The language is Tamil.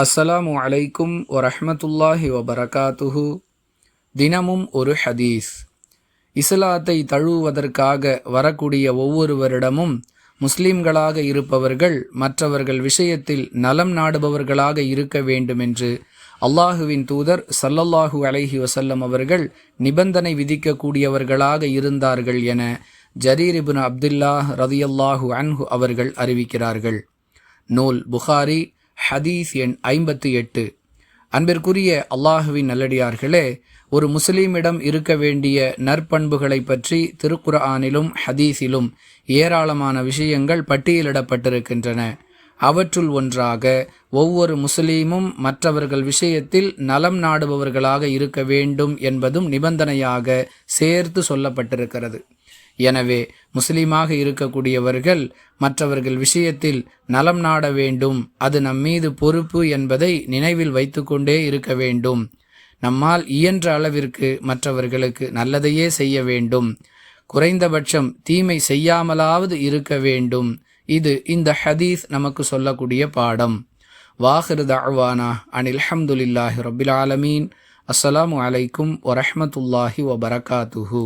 அஸ்ஸலாமு அலைக்கும் வரஹமத்துல்லாஹி வபரகாத்துஹு. தினமும் ஒரு ஹதீஸ். இஸ்லாத்தை தழுவுவதற்காக வரக்கூடிய ஒவ்வொருவரிடமும் முஸ்லிம்களாக இருப்பவர்கள் மற்றவர்கள் விஷயத்தில் நலம் நாடுபவர்களாக இருக்க வேண்டும் என்று அல்லாஹுவின் தூதர் சல்லல்லாஹு அலைஹி வசல்லம் அவர்கள் நிபந்தனை விதிக்கக்கூடியவர்களாக இருந்தார்கள் என ஜரீர் இப்னு அப்துல்லாஹ் ரதியல்லாஹு அன்ஹு அவர்கள் அறிவிக்கிறார்கள். நூல் புகாரி ஹதீஸ் எண் ஐம்பத்தி எட்டு. அன்பிற்குரிய அல்லாஹுவின் நல்லடியார்களே ஒரு முஸ்லீமிடம் இருக்க வேண்டிய நற்பண்புகளை பற்றி திருக்குர்ஆனிலும் ஹதீஸிலும் ஏராளமான விஷயங்கள் பட்டியலிடப்பட்டிருக்கின்றன. அவற்றுள் ஒன்றாக ஒவ்வொரு முஸ்லீமும் மற்றவர்கள் விஷயத்தில் நலம் நாடுபவர்களாக இருக்க வேண்டும் என்பதும் நிபந்தனையாக சேர்த்து சொல்லப்பட்டிருக்கிறது. எனவே முஸ்லீமாக இருக்கக்கூடியவர்கள் மற்றவர்கள் விஷயத்தில் நலம் நாட வேண்டும். அது நம்மீது பொறுப்பு என்பதை நினைவில் வைத்துக்கொண்டே இருக்க வேண்டும். நம்மால் இயன்ற அளவிற்கு மற்றவர்களுக்கு நல்லதையே செய்ய வேண்டும். குறைந்தபட்சம் தீமை செய்யாமலாவது இருக்க வேண்டும். இது இந்த ஹதீஸ் நமக்கு சொல்லக்கூடிய பாடம். வாஹிரு தஅவானா அனில் அஹமதுல்லாஹி ரபில் ஆலமீன். அஸ்ஸலாமு அலைக்கும் வரஹமத்துல்லாஹி வபரகாத்துஹூ.